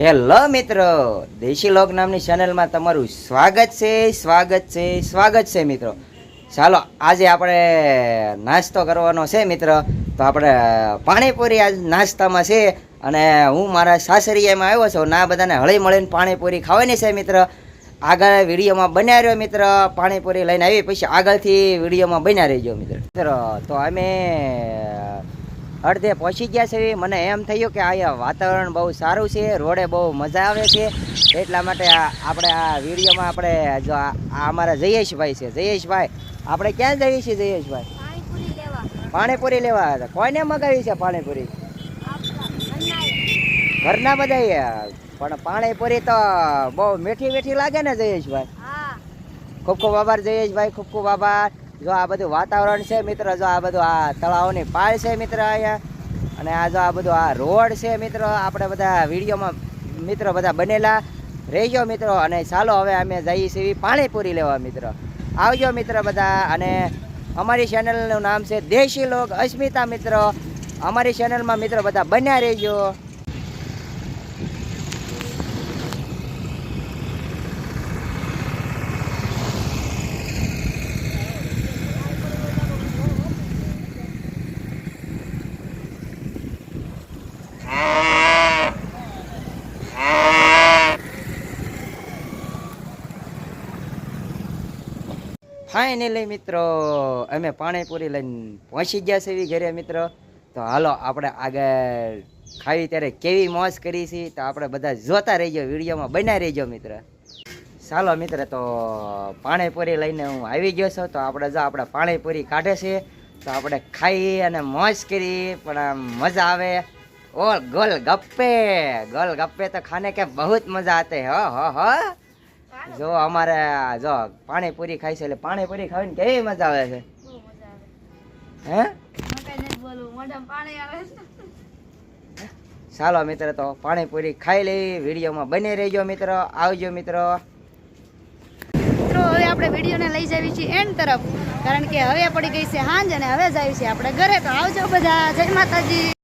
Hello મિત્રો, દેશી લોક નામની ચેનલમાં તમારું સ્વાગત છે સ્વાગત છે સ્વાગત છે મિત્રો. ચાલો, આજે આપણે નાસ્તો કરવાનો છે મિત્રો. તો આપણે પાણીપુરી આજ નાસ્તામાં છે અને હું મારા સાસરીયામાં આવ્યો છું ના બધાને હળી મળીને પાણીપુરી ખાવાની છે મિત્ર. આગળ વિડીયોમાં બન્યા રહ્યો મિત્ર, પાણીપુરી લઈને આવી. પછી આગળથી વિડીયોમાં બન્યા રહીજો મિત્ર. મિત્ર, તો અમે અડધે પહોંચી ગયા છે. મને એમ થયું કે અહીંયા વાતાવરણ બહુ સારું છે રોડે બહુ મજા આવે છે. એટલા માટે આ આપણે આ વિડીયોમાં આપણે જો આ અમારા જયેશભાઈ છે. જયેશભાઈ આપણે ક્યાં જઈએ છીએ જયેશભાઈ? પાણીપુરી લેવા. કોઈને મગાવી છે પાણીપુરી? ઘરના બધા પણ પાણીપુરી તો બહુ મીઠી મીઠી લાગે ને જયેશભાઈ? હા. ખૂબ ખૂબ આભાર જયેશભાઈ ખૂબ ખૂબ આભાર. જો આ બધું વાતાવરણ છે મિત્ર, જો આ બધું આ તળાવની પાળ છે મિત્ર અહીંયા, અને આ જો આ બધું આ રોડ છે મિત્રો, આપણે બધા વિડીયોમાં મિત્રો બધા બનેલા રહેજો મિત્રો, અને ચાલો હવે અમે જઈએ છીએ પાણીપુરી લેવા મિત્ર. આવજો મિત્ર બધા, અને અમારી ચેનલનું નામ છે દેશી લોક અસ્મિતા મિત્રો. અમારી ચેનલમાં મિત્રો બધા બન્યા રહેજો. ફાઇનલી મિત્રો, અમે પાણીપુરી લઈને પહોંચી ગયા છે ઘરે, મિત્રો. તો હાલો, આપણે આગળ ખાવી ત્યારે કેવી મોજ કરી છે, તો આપણે બધા જોતા રહીજો, વિડીયોમાં બનાવી રહીજો, મિત્ર. ચાલો, મિત્ર, તો પાણીપુરી લઈને હું આવી ગયો છું. તો આપણે જો, આપણે પાણીપુરી કાઢે છે, તો આપણે ખાઈ અને મોજ કરી, પણ આમ મજા આવે. ઓ ગોલ ગપ્પે ગોલ ગપ્પે તો ખાને કે બહુ મજા આતે, હો હો હો. જો અમારે જો પાણીપુરી ખાય છે એટલે પાણીપુરી ખાવાની કેવી મજા આવે છે? હે? ચાલો મિત્ર તો પાણીપુરી ખાઈ લઈ વિડીયોમાં બની રહેજો મિત્રો આવજો મિત્રો. મિત્રો હવે આપણે વિડીયોને લઈ જઈએ છીએ એન્ડ તરફ કારણ કે હવે પડી ગઈ છે સાંજ અને હવે જ આવી છે આપણે ઘરે. તો આવજો બધા જય માતાજી.